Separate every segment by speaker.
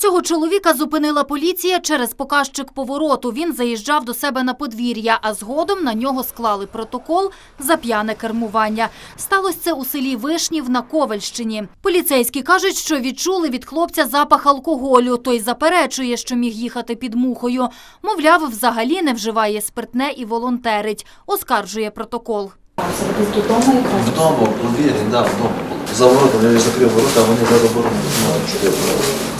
Speaker 1: Цього чоловіка зупинила поліція через показчик повороту. Він заїжджав до себе на подвір'я, а згодом на нього склали протокол за п'яне кермування. Сталося це у селі Вишнів на Ковальщині. Поліцейські кажуть, що відчули від хлопця запах алкоголю. Той заперечує, що міг їхати під мухою. Мовляв, взагалі не вживає спиртне і волонтерить. Оскаржує протокол.
Speaker 2: Вдома, да, вдома. За воротом, я закрив ворота, вони за забором не знають?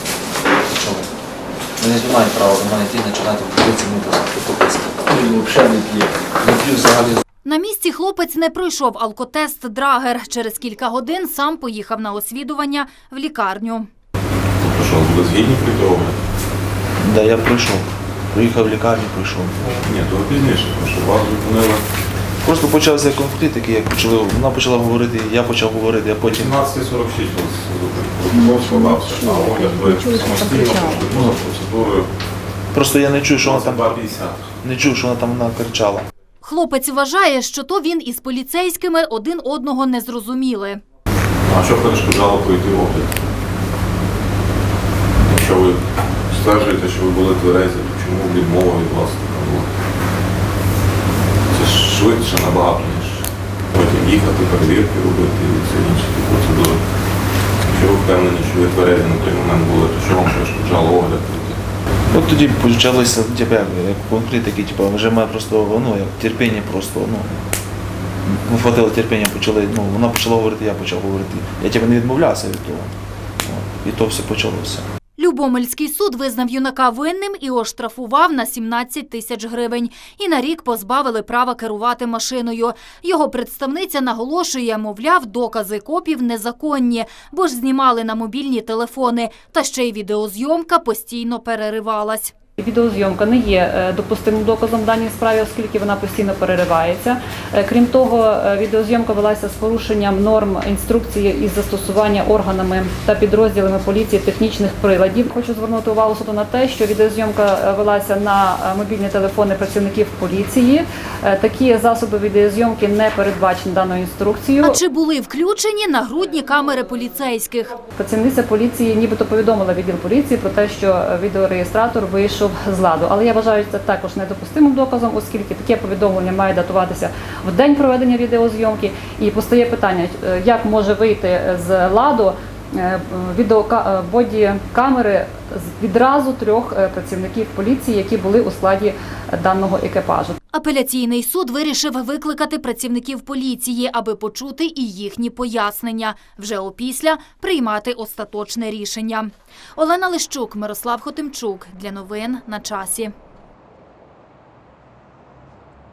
Speaker 2: Вони не мають права до мене йти і починати вулиці мені пописати.
Speaker 3: Він взагалі не п'є.
Speaker 2: Не п'ю взагалі.
Speaker 1: На місці хлопець не пройшов алкотест Драгер. Через кілька годин сам поїхав на освідування в лікарню.
Speaker 4: Тобто що, ви згідні?
Speaker 2: Да, я прийшов. Приїхав в лікарню, прийшов.
Speaker 4: Ні, то пізніше, тому що вас зупинили
Speaker 2: Просто почався конфлікт, такий, як почали, вона почала говорити, я почав говорити, а потім
Speaker 4: 17.46 вас протокол складався, а огляд ви самостійно пройшли процедурою
Speaker 2: просто я не чую, що вона там не чув, що вона там накричала.
Speaker 1: Хлопець вважає, що то він із поліцейськими один одного не зрозуміли.
Speaker 4: А що перешкоджало пройти огляд? Якщо ви стверджуєте, що ви були тверезі, чому відмова від вас така була? Швидше набагато, ніж потім їхати, перевірки робити і все інше процедури. Якщо ви впевнені, що ви тверезі на той момент були, то що вам перешкоджало огляд?
Speaker 2: От тоді почалося типу, як, такий, типу, вже мене просто ну, як терпіння просто, ну, не хватило терпіння, почали, ну, вона почала говорити, я почав говорити. Я типу, не відмовлявся від того. От. І то все почалося.
Speaker 1: Любомельський суд визнав юнака винним і оштрафував на 17 тисяч гривень. І на рік позбавили права керувати машиною. Його представниця наголошує, мовляв, докази копів незаконні, бо ж знімали на мобільні телефони. Та ще й відеозйомка постійно переривалась.
Speaker 5: Відеозйомка не є е, допустимим доказом в даній справі, оскільки вона постійно переривається. Е, Крім того, е, відеозйомка велася з порушенням норм інструкції із застосування органами та підрозділами поліції технічних приладів. Хочу звернути увагу суду на те, що відеозйомка велася на мобільні телефони працівників поліції. Такі засоби відеозйомки не передбачені даною інструкцією.
Speaker 1: А чи були включені нагрудні камери поліцейських?
Speaker 5: Працівниця поліції нібито повідомила відділ поліції про те, що відеореєстратор вийшов з ладу. Але я вважаю це також недопустимим доказом, оскільки таке повідомлення має датуватися в день проведення відеозйомки. І постає питання, е, як може вийти з ладу е, відеока- е, відразу трьох е, працівників поліції, які були у складі даного екіпажу.
Speaker 1: Апеляційний суд вирішив викликати працівників поліції, аби почути і їхні пояснення. Вже опісля приймати остаточне рішення. Олена Лищук, Мирослав Хотимчук. Для новин на часі.